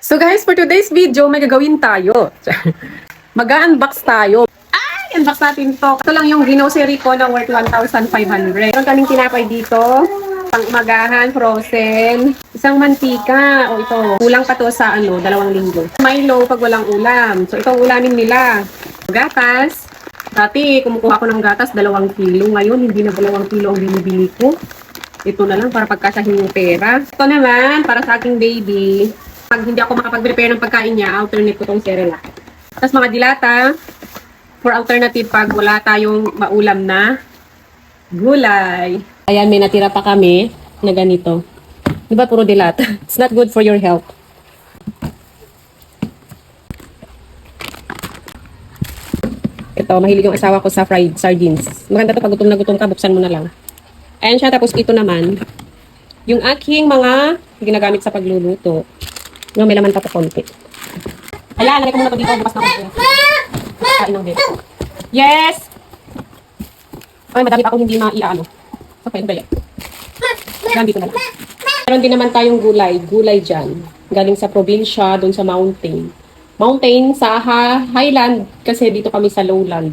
So guys, for today's video, may gagawin tayo. Mag-unbox tayo. Ay, unbox natin to. Ito lang yung grocery ko na worth 1,500. Meron kaming tinapay dito. Pang umagahan, frozen. Isang mantika. O ito, kulang pa to sa ano, dalawang linggo. Milo pag walang ulam. So ito ang ulamin nila. Gatas. Dati, kumukuha ko ng gatas, dalawang kilo. Ngayon, hindi na dalawang kilo ang binibili ko. Ito na lang para pagkasahin yung pera. Ito naman, para sa aking baby. Pag hindi ako makapag-prepare ng pagkain niya, alternate ko tong Cerelac. Tapos mga dilata, for alternative pag wala tayong maulam na gulay. Ayan, may natira pa kami na ganito. Di ba puro dilata? It's not good for your health. Ito, mahilig yung asawa ko sa fried sardines. Maganda to pag gutom na gutom ka, buksan mo na lang. Ayan siya, tapos ito naman, yung aking mga ginagamit sa pagluluto. Yung may laman pa po konti. Ayan, nalagay ko muna to dito, bukas na ko. Kain ng bebe. Yes! Ay, madami pa akong hindi maiaano. So, pwede ba yan? Yan, dito na lang. Meron din naman tayong gulay. Gulay dyan. Galing sa probinsya, doon sa mountain. Mountain sa highland kasi dito kami sa lowland.